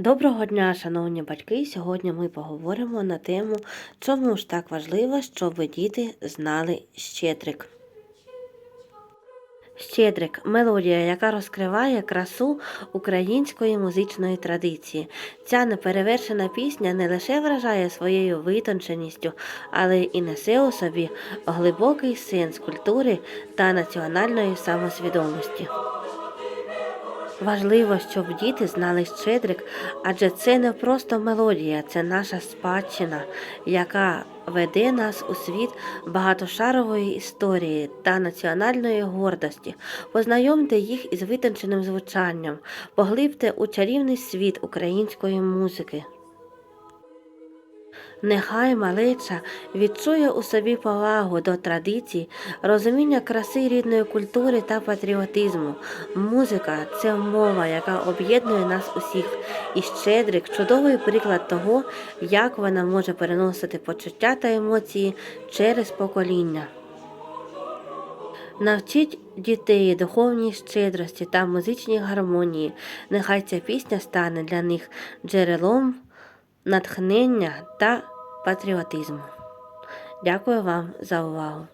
Доброго дня, шановні батьки! Сьогодні ми поговоримо на тему, чому ж так важливо, щоб діти знали щедрик. Щедрик мелодія, яка розкриває красу української музичної традиції. Ця неперевершена пісня не лише вражає своєю витонченістю, але і несе у собі глибокий сенс культури та національної самосвідомості. Важливо, щоб діти знали щедрик, адже це не просто мелодія, це наша спадщина, яка веде нас у світ багатошарової історії та національної гордості. Познайомте їх із витонченим звучанням, поглибте у чарівний світ української музики. Нехай малеча відчує у собі повагу до традицій, розуміння краси рідної культури та патріотизму. Музика це мова, яка об'єднує нас усіх, і щедрик чудовий приклад того, як вона може переносити почуття та емоції через покоління. Навчіть дітей духовній щедрості та музичній гармонії. Нехай ця пісня стане для них джерелом натхнення та патріотизму. Дякую вам за увагу!